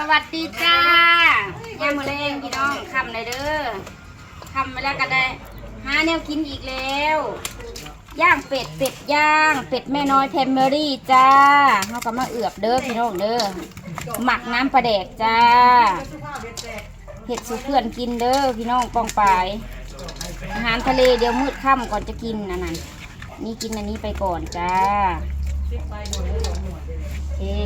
สวัสดีจ้าย่ามมือแรงพี่น้องคำเลยเด้อคำไปแล้วก็ได้หาแนวกินอีกแล้ว ย่างเป็ดเป็ดย่าง เป็ดแม่น้อยแพมเมอรี่จ้าเขาก็มาเอือบเด้อพี่น้องเด้อหมักน้ำปลาแดกจ้าเห็ดสูเพื่อนกินเด้อพี่น้องปองปายอาหารทะเลเดี๋ยวมืดค่ำก่อนจะกินนะนั่นนี่กินอันนี้ไปก่อนจ้าเอ๊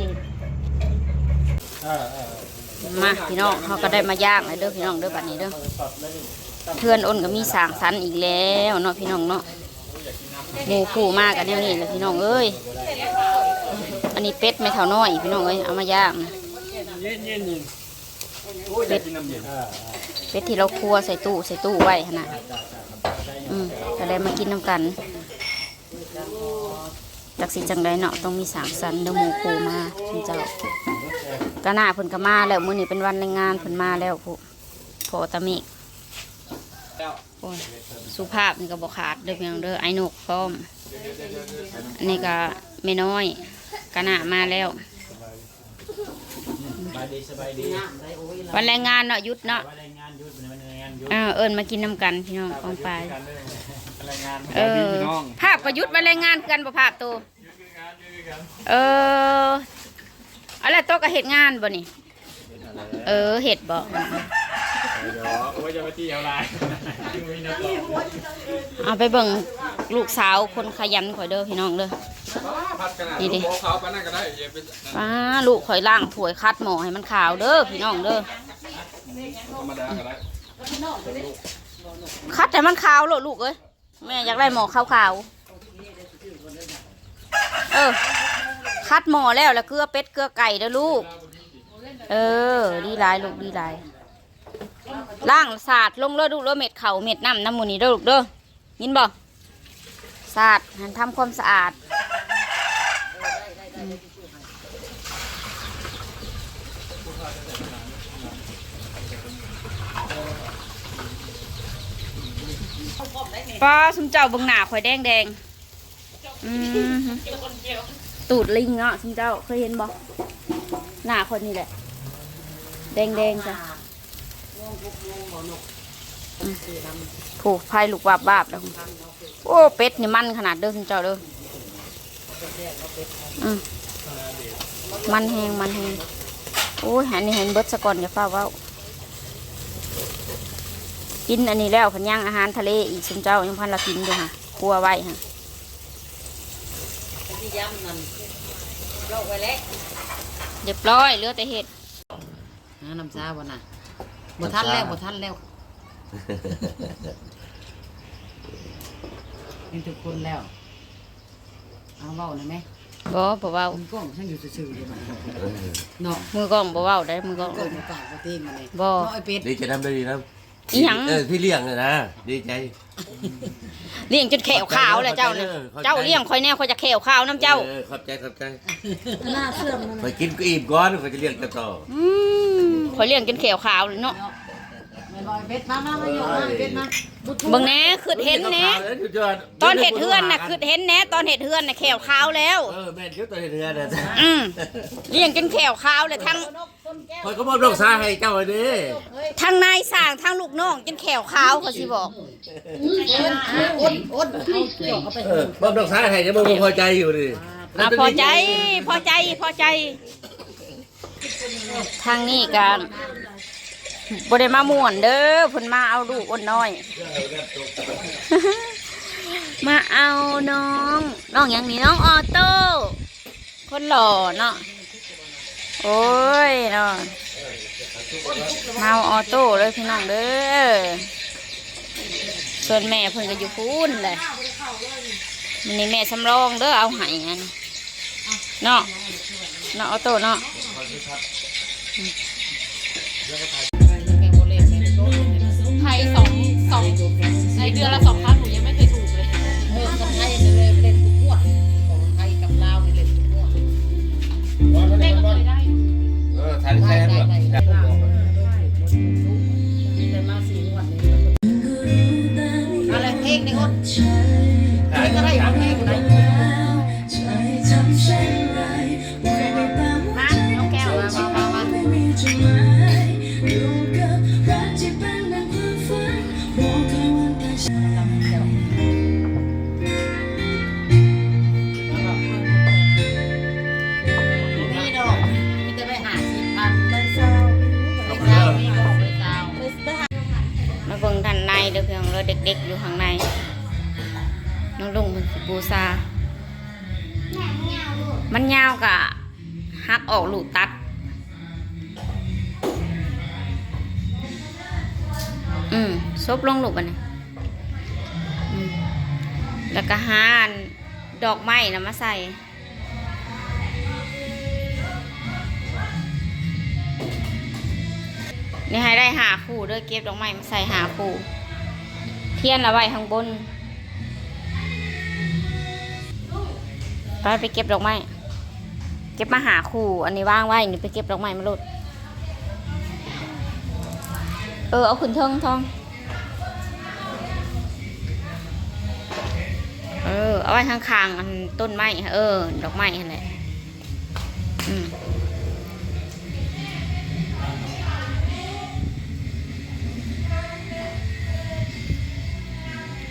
มาพี่น้องเขาก็ได้มาย่างเลยเด้อพี่น้องเด้อบัดนี้เด้อเพื่อนอ้นก็มีสางสันอีกแล้วเนาะพี่น้องเนาะหมูคู่มากกันแนวนี้เลยพี่น้องเอ้ยอันนี้เป็ดไม่เท่าน้อยพี่น้องเอ้ยเอามาย่างเย็นเย็นเย็นโอ้ยอยากกินน้ำเป็ดที่เราคั่วใส่ตู้ใส่ตู้ไว้ขนาดอืมก็ได้มากินน้ำกันจากสีจังไดเนาะต้องมีสามสันเดี๋ยวหมูโคมาคุณเจ้า ก็น่าเพิ่นก็มาแล้วมื้อนี้เป็นวันแรงงานเพิ่นมาแล้วผู้พอตะมิโอ้ยสุภาพนี่ก็บ่ขาดเด้อเพียงเด้อไอ้นกพร้อมอันนี้ก็ไม่น้อยก็น่ามาแล้วสบายดีสบายดีวันแรงงานเนาะหยุดเนาะวันแรงงานหยุดวันแรงงานหยุดเออเอิญมากินน้ำกันพี่น้องกองไปกันเลยแรงงานเออภาพประยุทธ์มาแรงงานกันประภาพตัวเออ อะไรโต๊ะกับเห็ดงานบ่นี่เออเห็ดบ่เดี๋ยวโอ้ยจะมาตีเอาลายมีนักหลอกเอาไปเบิ่งลูกสาวคนขยันข่อยเด้อพี่น้องเด้อพัดกันนะนี่ดิลูกเขาปานนั่นก็ได้เย็บไปป้าลูกข่อยล่างถวยคัดหมอให้มันขาวเด้อพี่น้องเด้อธรรมดาก็ได้คัดให้มันขาวโลดลูกเอ้ยแม่อยากได้หมอขาวๆเออ คัดหมอแล้วแล้วเกลือเป็ดเกลือไก่เด้อลูก เออ ดีหลายลูกดีหลายล่างสาดลงเลยลูกเด้อเม็ดเข่าเม็ดน้ำน้ำมูนี่เด้อลูกเด้อยินบ่สาดหันทำความสะอาด ป้าสมเจ้าเบิ่งหนาข่อยแดงแดงอืม ตูดลิงเนาะสมเจ้าเคยเห็นบ่หน้าคนนี่แหละ แดงแดงจ้ะผูกไผ่ลูกบาบบาบแล้วโอ้เป็ดนี่มันขนาดเด้อคุณเจ้าเด้อมันแหงมันแหงโอ้ยอันนี้เห็นเบิดสะก่อนอย่าฟ้าว้ากินอันนี้แล้วพันย่างอาหารทะเลอีกคุณเจ้ายังพันละกินด้วยค่ะครัวไว้ค่ะ เรียบร้อยเหลือแต่เห็ดหาน้ำซาบ่น่ะบ่ทันแล้วบ่ทันแล้วเป็นทุกคนแล้วเอาเว้าหน่อยไหมบ่บ่เว้าคุณก้องฉันอยู่ซื่อๆอยู่บัดเนาะมือกล้องบ่เว้าได้มือกล้องก้องบ่กล้าบ่เต้งมาเลยบ่ เนาะไอ้เป็ดดีใจทำได้ดีนะ อีหยังเออพี่เลี้ยงเลยนะดีใจเลี้ยงจนแขวขาวแล้วเจ้าน่ะเข้าใจเจ้าเลี้ยงคอยแน่คอยจะแขวขาวน้ำเจ้าออขอบใจขอบใจหน้าเสื่อมนั่นไปกินก็อิ่มก่อนก็จะเลี้ยงกันต่ออืมคอยเลี้ยงจนแขวขาวเลยเนาะไม่ บ่อยเป็ดมามามาอยู่มาเป็ดมาบุดเบิ่งแหน่คือเห็นแหน่ตอนเห็ดเฮือนน่ะคือเห็นแหน่ตอนเห็ดเฮือนน่ะแขวขาวแล้ว เออแม่นเดี๋ยวตัวเห็ดเฮือนน่ะอืมเลี้ยงจนแขวขาวเลยทั้งคอยก็มอบดอกซาให้เจ้าไอ้ดิทั้งนายสร้างทั้งลูกน้องจนแขวขาวเขาสิบอก อดอดเอาเกี่ยวเอาไปเออมอบดอกซาให้จะบ่พอใจอยู่ดิอะพอใจพอใจพอใจ ทางนี้กัน บได้มาม่วนเด้อพิ่นมาเอาลูกอ้นน้อย มาเอาน้อง น้องอย่างนี้น้องออโต้ คนหล่อเนาะ โอ้ยเนาะมาเอาออโต้เลยพี่น้องเด้อ ส่วนแม่เพิ่นก็อยู่พูนเลยมันนี่แม่สำรองเด้อเอาใหายอันเนาะเนาะออโต้เนาะ สองสองในเดือนละสองครั้งหนูยังไม่เคยถูกเลยเออคนไทยเลยเล่นทุกงวดของไทยกับลาวนี่เล่นทุกงวดแม่ก็เคยได้เออทานแท้ได้ด้วยได้ได้ได้มาสี่งวดนี้อะไรเพลงนี่อดเพลงอะไร บูซา มันยาวกะหักออกลูกตัด อืมซบลงลูกอันนี้อืมแล้วก็หาอันดอกไม้นะมาใส่นี่ให้ได้หาคู่เด้วยเก็บดอกไม้มาใส่หาคู่ เทียนเอาไว้ข้างบน ไปไปเก็บดอกไม้เก็บมาหาคู่ อันนี้ว่างไว้นี่ไปเก็บดอกไม้มาลดเออเอาขุนเทิงทอง เออ เอาไว้ข้างๆอันต้นไม้เออ ดอกไม้นั่นแหละอืม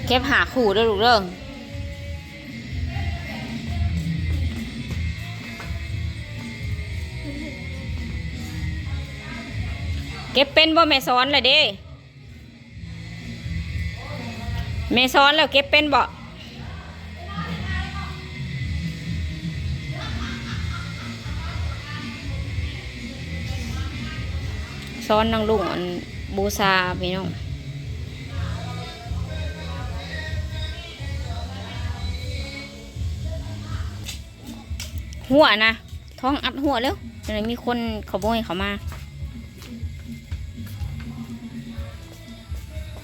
เก็บหาขู่เด้อลูกเด้อ เก็บเป็นบ่แม่สอนเลยเด้แม่สอนแล้วเก็บเป็นบ่สอนนางลุงอันบูชาพี่น้องหัวนะท้องอัดหัวเร็วจะได้มีคนขโมยเขามา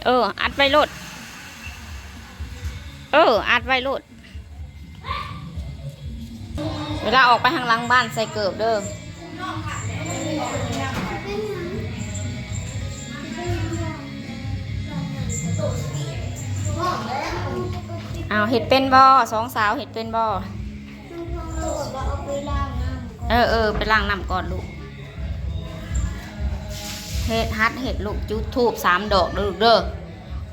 เออ อัดไว้โลด เออ อัดไว้โลด เวลาออกไปทางหลังบ้านใส่เกิบเด้อเอาวเห็ดเป็นบ่สองสาวเห็ดเป็นบ่เออเออไปล้างน้ำก่อนลูก เห็ดฮัดเห็ดลูกจุดทูบสามดอกเด้อลูกเด้อ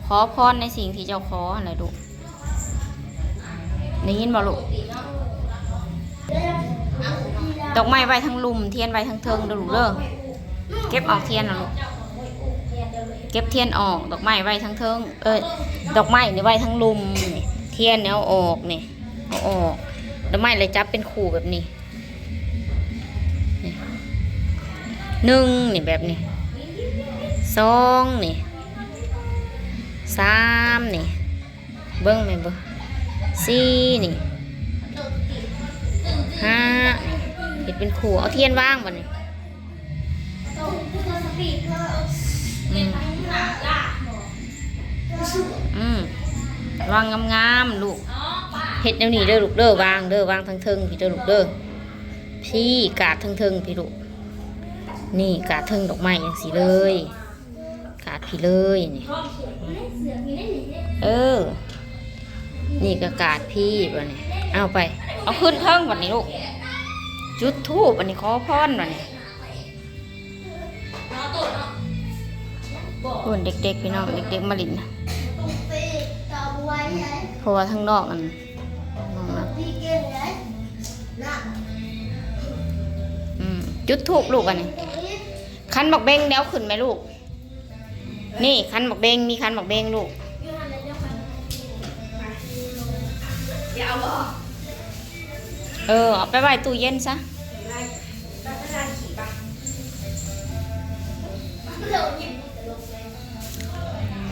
ขอพรในสิ่งที่เจ้าขออะไรลูกได้ยินบ่ลูกดอกไม้ไว้ทั้งลุมเทียนไว้ทั้งเทิงเด้อลูกเด้อเก็บออกเทียนนะลูกเก็บเทียนออกดอกไม้ไว้ทั้งเทิงเออดอกไม้นี่ไว้ทั้งลุมเทียนเนี่ยเอาออกนี่เอาออกดอกไม้เลยจับเป็นคู่แบบนี้หนึ่งนี่แบบนี้ สองนี่สามนี่เบิ้งไหมเบิ้งสี่นี่ห้าเห็ดเป็นขู่เอาเทียนว่างบ่นี่อืมอืมวางงามๆลูกเห็ดแนวนี้เด้อลูกเด้อวางเด้อวางทั้งเทิงพี่เด้อลูกเด้อพี่กาดทั้งเทิงพี่ลูกนี่กาดเทิงดอกไม้อย่างสีเลย กาดพี่เลยนี่เออ นี่ก็กาดพี่วะนี่เอาไป เอาขึ้นเทิงวันนี้ลูก จุดทูบวันนี้ขอพรวันนี้ส่วนเด็กๆพี่น้องเด็กๆมาลินนะเพราะว่าทั้งนอกอันน้องนะจุดทูบลูกอันนี้คันบักเบงเดี๋ยวขึ้นไหมลูก นี่คันบักเบงมีคันบักเบงลูกเออเอาไปไว้ตู้เย็นซะ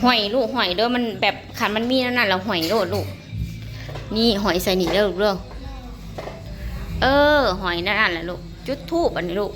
หอยลูกหอยเด้อมันแบบขันมันมีนั่นน่ะแล้วหอยโลดลูกนี่หอยใส่หนีเด้อลูกเด้อเออ หอยนั่นน่ะแหละลูกจุดทูบอันนี้ลูก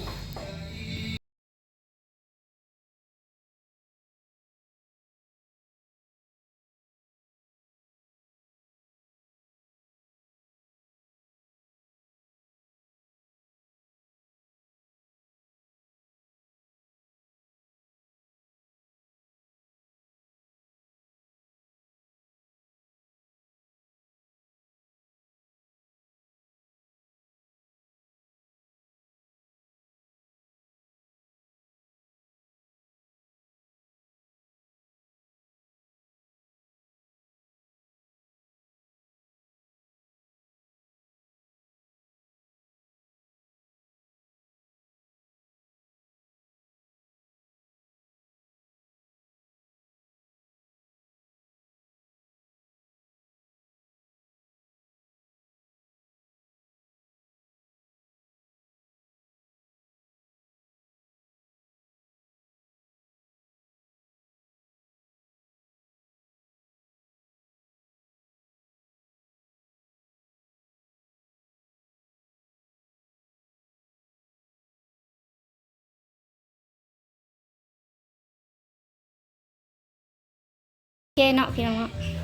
Okay. not feeling it.